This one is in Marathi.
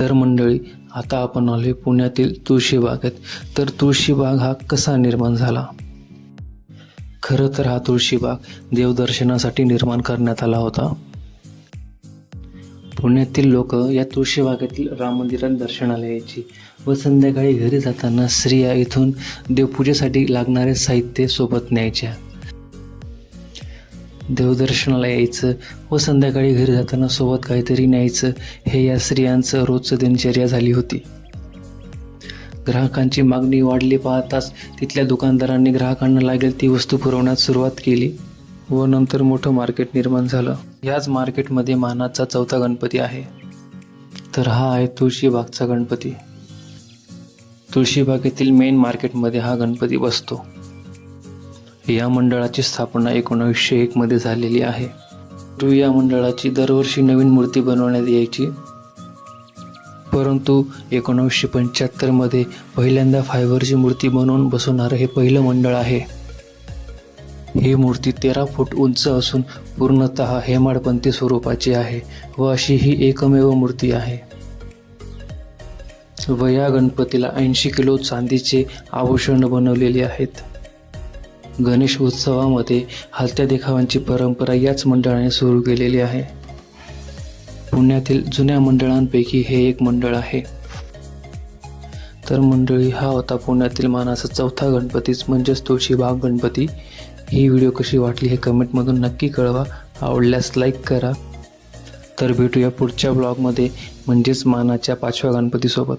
तर मंडळी आता आपण आलो आहे पुण्यातील तुळशीबागेत तर तुळशीबाग हा कसा निर्माण झाला? खरं तर हा तुळशीबाग देवदर्शनासाठी निर्माण करण्यात आला होता. पुण्यातील लोक या तुळशीबागेतील राम मंदिरात दर्शनाला यायची व संध्याकाळी घरी जाताना स्त्रिया इथून देवपूजेसाठी लागणारे साहित्य सोबत न्यायच्या. देवदर्शनाला यायचं व संध्याकाळी घरी जाताना सोबत काहीतरी न्यायचं हे या स्त्रियांचं रोजचं दिनचर्या झाली होती. ग्राहकांची मागणी वाढली पाहताच तिथल्या दुकानदारांनी ग्राहकांना लागेल ती वस्तू पुरवण्यास सुरुवात केली व नंतर मोठं मार्केट निर्माण झालं. याच मार्केटमध्ये मानाचा चौथा गणपती आहे. तर हा आहे तुळशीबागचा गणपती. तुळशीबागेतील मेन मार्केटमध्ये हा गणपती बसतो. या मंडळाची स्थापना एकोणावीसशे एकमध्ये झालेली आहे. पूर्वी या मंडळाची दरवर्षी नवीन मूर्ती बनवण्यात यायची. परंतु एकोणावीसशे पंच्याहत्तरमध्ये पहिल्यांदा फायबरची मूर्ती बनवून बसवणारं हे पहिलं मंडळ आहे. ही मूर्ती तेरा फूट उंच असून पूर्णतः हेमाडपंथी स्वरूपाची आहे व अशी ही एकमेव मूर्ती आहे. व या गणपतीला ऐंशी किलो चांदीचे आभूषण बनवलेली आहेत. गणेश उत्सवामध्ये हलत्या देखावांची परंपरा याच मंडळाने सुरू केलेली आहे. पुण्यातील जुन्या मंडळांपैकी हे एक मंडळ आहे. तर मंडळी हा होता पुण्यातील मानाचा चौथा गणपतीच म्हणजेच तुळशीबाग गणपती. ही व्हिडिओ कशी वाटली हे कमेंटमधून नक्की कळवा. आवडल्यास लाईक करा. तर भेटूया पुढच्या ब्लॉगमध्ये म्हणजेच मानाच्या पाचव्या गणपतीसोबत.